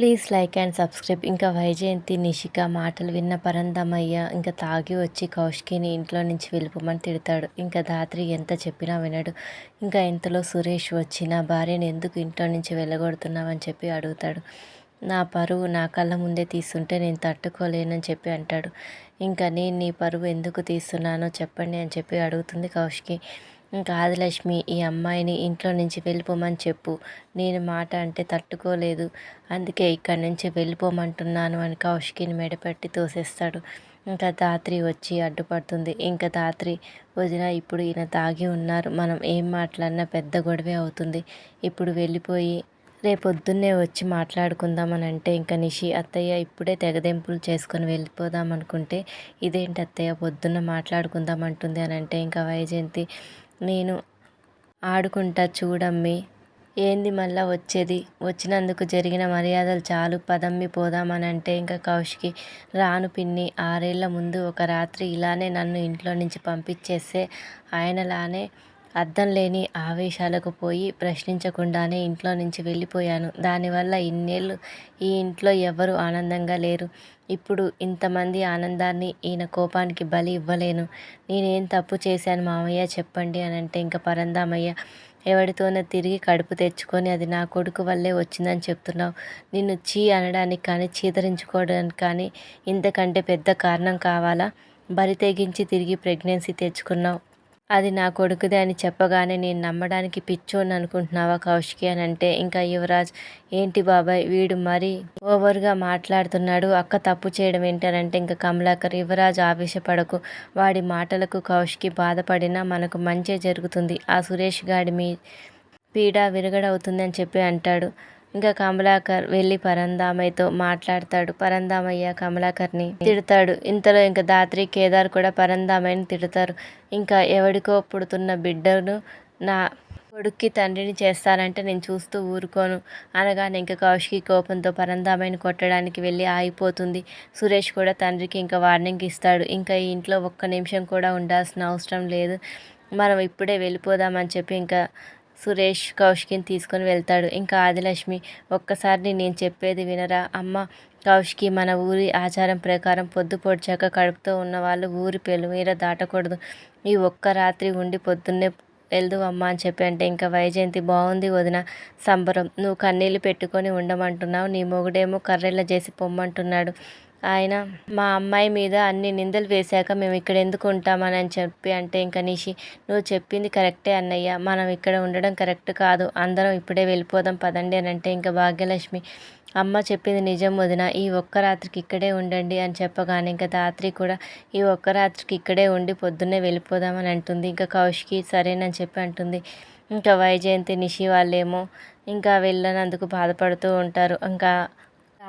Please like and subscribe. ఇంకా వైజయంతి నిషిక మాటలు విన్న పరందమయ్య ఇంకా తాగి వచ్చి కౌష్కిని ఇంట్లో నుంచి వెళ్ళిపోమని తిడతాడు. ఇంకా ధాత్రి ఎంత చెప్పినా వినడు. ఇంకా ఇంతలో సురేష్ వచ్చి నా భార్యను ఎందుకు ఇంట్లో నుంచి వెళ్ళగొడుతున్నావని చెప్పి అడుగుతాడు. నా పరువు నా కళ్ళ ముందే తీస్తుంటే నేను తట్టుకోలేనని చెప్పి అంటాడు. ఇంకా నేను నీ పరువు ఎందుకు తీస్తున్నానో చెప్పండి అని చెప్పి అడుగుతుంది కౌశికి. ఇంకా ఆదిలక్ష్మి ఈ అమ్మాయిని ఇంట్లో నుంచి వెళ్ళిపోమని చెప్పు. నేను మాట అంటే తట్టుకోలేదు. అందుకే ఇక్కడి నుంచి వెళ్ళిపోమంటున్నాను అని కౌశికిని మెడపెట్టి తోసేస్తాడు. ఇంకా ధాత్రి వచ్చి అడ్డుపడుతుంది. ఇంకా ధాత్రి వదిన ఇప్పుడు ఈయన తాగి ఉన్నారు. మనం ఏం మాట్లాడినా పెద్ద గొడవే అవుతుంది. ఇప్పుడు వెళ్ళిపోయి రేపొద్దున్నే వచ్చి మాట్లాడుకుందామని అంటే ఇంకా నిషి అత్తయ్య ఇప్పుడే తెగదెంపులు చేసుకొని వెళ్ళిపోదాం అనుకుంటే ఇదేంటి అత్తయ్య పొద్దున్న మాట్లాడుకుందాం అంటుంది అని అంటే ఇంకా వైజయంతి నేను ఆడుకుంటా చూడమ్మి. ఏంది మళ్ళా వచ్చేది? వచ్చినందుకు జరిగిన మర్యాదలు చాలు. పదమ్మి పోదామని అంటే ఇంకా కౌశికి రాను పిన్ని. ఆరేళ్ళ ముందు ఒక రాత్రి ఇలానే నన్ను ఇంట్లో నుంచి పంపించేస్తే ఆయనలానే అర్థం లేని ఆవేశాలకు పోయి ప్రశ్నించకుండానే ఇంట్లో నుంచి వెళ్ళిపోయాను. దానివల్ల ఇన్నేళ్ళు ఈ ఇంట్లో ఎవరు ఆనందంగా లేరు. ఇప్పుడు ఇంతమంది ఆనందాన్ని ఈయన కోపానికి బలి ఇవ్వలేను. నేనేం తప్పు చేశాను మామయ్య చెప్పండి అని అంటే ఇంకా పరందామయ్య ఎవరితోనో తిరిగి కడుపు తెచ్చుకొని అది నా కొడుకు వల్లే వచ్చిందని చెప్తున్నావు. నిన్ను చీ అనడానికి కానీ చీదరించుకోవడానికి కానీ ఇంతకంటే పెద్ద కారణం కావాలా? బరి తెగించి తిరిగి ప్రెగ్నెన్సీ తెచ్చుకున్నావు. అది నా కొడుకుదే అని చెప్పగానే నేను నమ్మడానికి పిచ్చోని అనుకుంటున్నావా కౌశికి అని అంటే ఇంకా యువరాజ్ ఏంటి బాబాయ్ వీడు మరీ ఓవర్గా మాట్లాడుతున్నాడు అక్క తప్పు చేయడం ఏంటనంటే ఇంకా కమలాకర్ యువరాజ్ ఆవేశపడకు. వాడి మాటలకు కౌశికి బాధపడినా మనకు మంచే జరుగుతుంది. ఆ సురేష్ గాడి మీ పీడ విరగడవుతుంది అని చెప్పి అంటాడు. ఇంకా కమలాకర్ వెళ్ళి పరందామయ్యతో మాట్లాడతాడు. పరందామయ్య కమలాకర్ని తిడతాడు. ఇంతలో ఇంకా దాత్రి కేదార్ కూడా పరందామయ్యని తిడతారు. ఇంకా ఎవడికో పుడుతున్న బిడ్డను నా కొడుక్కి తండ్రిని చేస్తానంటే నేను చూస్తూ ఊరుకోను. అనగానే ఇంకా కౌశికి కోపంతో పరందామయ్యని కొట్టడానికి వెళ్ళి ఆగిపోతుంది. సురేష్ కూడా తండ్రికి ఇంకా వార్నింగ్ ఇస్తాడు. ఇంకా ఈ ఇంట్లో ఒక్క నిమిషం కూడా ఉండాల్సిన అవసరం లేదు. మనం ఇప్పుడే వెళ్ళిపోదామని చెప్పి ఇంకా సురేష్ కౌశికిని తీసుకొని వెళ్తాడు. ఇంకా ఆదిలక్ష్మి ఒక్కసారి నేను చెప్పేది వినరా? అమ్మ కౌష్కి మన ఊరి ఆచారం ప్రకారం పొద్దు పొడిచాక కడుపుతో ఉన్న వాళ్ళు ఊరి పెళ్ళుమీర దాటకూడదు. ఈ ఒక్క రాత్రి ఉండి పొద్దున్నే వెళ్దు అమ్మ అని చెప్పి అంటే ఇంకా వైజయంతి బాగుంది వదిన సంబరం. నువ్వు కన్నీళ్ళు పెట్టుకొని ఉండమంటున్నావు. నీ మొగుడేమో కర్రెళ్ళ చేసి పొమ్మంటున్నాడు. ఆయన మా అమ్మాయి మీద అన్ని నిందలు వేశాక మేము ఇక్కడ ఎందుకు ఉంటామని అని చెప్పి అంటే ఇంకా నిషి నువ్వు చెప్పింది కరెక్టే అన్నయ్య. మనం ఇక్కడ ఉండడం కరెక్ట్ కాదు. అందరం ఇప్పుడే వెళ్ళిపోదాం పదండి అని అంటే ఇంకా భాగ్యలక్ష్మి అమ్మ చెప్పింది నిజం వదిన. ఈ ఒక్క రాత్రికి ఇక్కడే ఉండండి అని చెప్పగానే ఇంకా రాత్రి కూడా ఈ ఒక్క రాత్రికి ఇక్కడే ఉండి పొద్దున్నే వెళ్ళిపోదామని అంటుంది. ఇంకా కౌశికి సరేనని చెప్పి అంటుంది. ఇంకా వైజయంతి నిషి వాళ్ళేమో ఇంకా వెళ్ళనందుకు బాధపడుతూ ఉంటారు. ఇంకా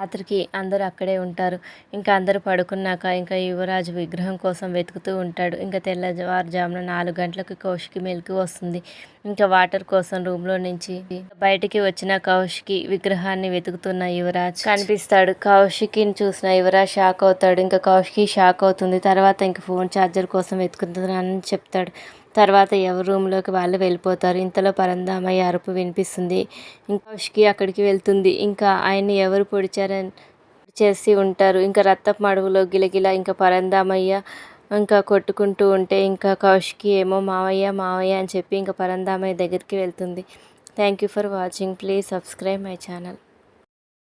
రాత్రికి అందరూ అక్కడే ఉంటారు. ఇంకా అందరూ పడుకున్నాక ఇంకా యువరాజు విగ్రహం కోసం వెతుకుతూ ఉంటాడు. ఇంకా తెల్లవారుజామున నాలుగు గంటలకు కౌశికి మెలికి వస్తుంది. ఇంకా వాటర్ కోసం రూమ్లో నుంచి బయటికి వచ్చిన కౌశికి విగ్రహాన్ని వెతుకుతున్న యువరాజ్ కనిపిస్తాడు. కౌశికిని చూసిన యువరాజ్ షాక్ అవుతాడు. ఇంకా కౌశికి షాక్ అవుతుంది. తర్వాత ఇంకా ఫోన్ ఛార్జర్ కోసం వెతుకుతున్నానని చెప్తాడు. తర్వాత ఎవరి రూమ్లోకి వాళ్ళు వెళ్ళిపోతారు. ఇంతలో పరందామయ్య అరుపు వినిపిస్తుంది. ఇంకా ఉష్కి అక్కడికి వెళ్తుంది. ఇంకా ఆయన్ని ఎవరు పొడిచారని చేసి ఉంటారు. ఇంకా రక్తపు మడుగులో గిలగిల ఇంకా పరందామయ్య ఇంకా కొట్టుకుంటూ ఉంటే ఇంకా కౌష్కి ఏమో మావయ్య మావయ్య అని చెప్పి ఇంకా పరందామయ్య దగ్గరికి వెళ్తుంది. Thank you for watching please subscribe my channel